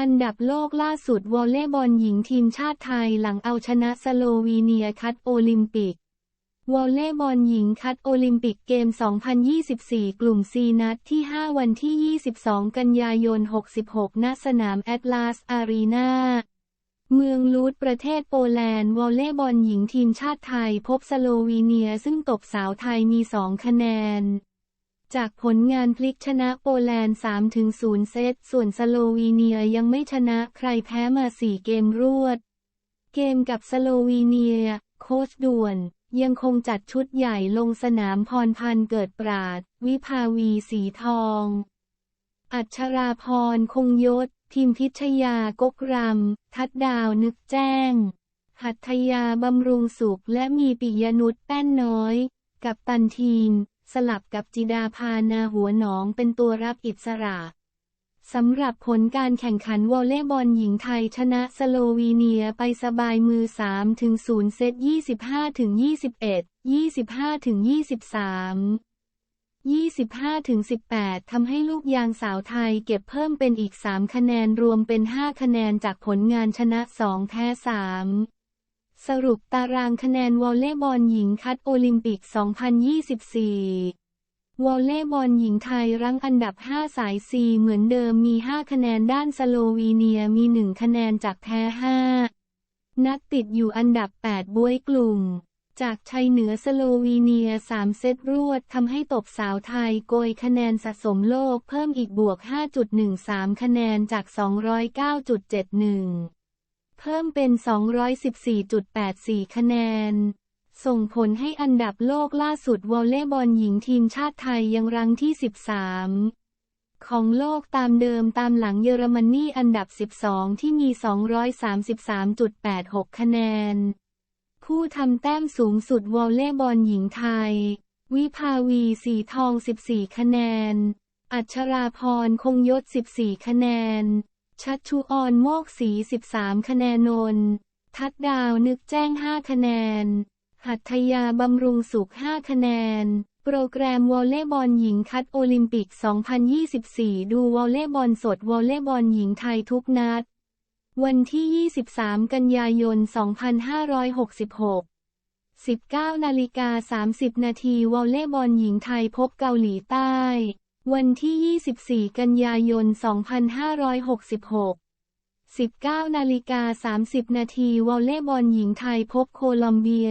อันดับโลกล่าสุดวอลเลย์บอลหญิงทีมชาติไทยหลังเอาชนะสโลวีเนียคัดโอลิมปิก วอลเลย์บอลหญิงคัดโอลิมปิกเกม 2024 กลุ่ม C นัดที่ 5 วันที่ 22 กันยายน 66 ณ สนามแอตลาสอารีนาเมืองลูดประเทศโปแลนด์วอลเลย์บอลหญิงทีมชาติไทยพบสโลวีเนียซึ่งตบสาวไทยมี 2 คะแนน จากผลงานพลิกชนะโปแลนด์ 3-0 เซต ส่วนสโลวีเนียยังไม่ชนะใครแพ้มา 4 เกมรวด เกมกับสโลวีเนีย โค้ชด่วน ยังคงจัดชุดใหญ่ลงสนามพรพันธ์เกิดปราด วิภาวีสีทอง อัชราพรคงยศ ทีมพิชยากกรำ ทัดดาวนึกแจ้ง หัตถยาบำรุงสุขและมีปิยนุชแป้นน้อย กับตันทีม สลับกับจิดาพานาหัวหนองเป็นตัวรับอิสระสำหรับผลการแข่งขันวอลเลย์บอลหญิงไทยชนะสโลวีเนียไปสบายมือ 3 ถึง 0 เซต 25 ถึง 21 25 ถึง 23 25 ถึง 18 ทำให้ลูกยางสาวไทยเก็บเพิ่มเป็นอีก 3 คะแนนรวมเป็น 5 คะแนนจากผลงานชนะ 2 แพ้ 3 สรุปตารางคะแนนวอลเลย์บอลหญิงคัดโอลิมปิก 2024 วอลเลย์บอลหญิงไทยรั้งอันดับ 5 สาย C เหมือนเดิมมี 5 คะแนนด้านสโลวีเนียมี 1 คะแนนจากแพ้ 5 นักติดอยู่อันดับ 8 บวยกลุ่ม จากชัยเหนือสโลวีเนีย 3 เซตรวดทำให้ตบสาวไทยโกยคะแนนสะสมโลกเพิ่มอีกบวก 5.13 คะแนนจาก 209.71 เพิ่มเป็น 214.84 คะแนน ส่งผลให้อันดับโลกล่าสุดวอลเลย์บอลหญิงทีมชาติไทยยังรั้งที่ 13 ของโลกตามเดิมตามหลังเยอรมนีอันดับ 12 ที่มี 233.86 คะแนน ผู้ทำแต้มสูงสุดวอลเลย์บอลหญิงไทย วิภาวีสีทอง 14 คะแนน อัชราพรคงยศ 14 คะแนน ชัชชุออนโมกศรี13 คะแนนนนทัดดาวนึกแจ้ง 5 คะแนน หัตถยาบำรุงสุข 5 คะแนน โปรแกรมวอลเลย์บอลหญิงคัดโอลิมปิก 2024 ดูวอลเลย์บอลสดวอลเลย์บอลหญิงไทยทุกนัด วันที่ 23 กันยายน 2566 19นาฬิกา 30 นาทีวอลเลย์บอลหญิงไทยพบเกาหลีใต้ วันที่ 24 กันยายน 2566 19นาฬิกา30 นาทีวอลเล่บอลหญิงไทยพบโคลอมเบีย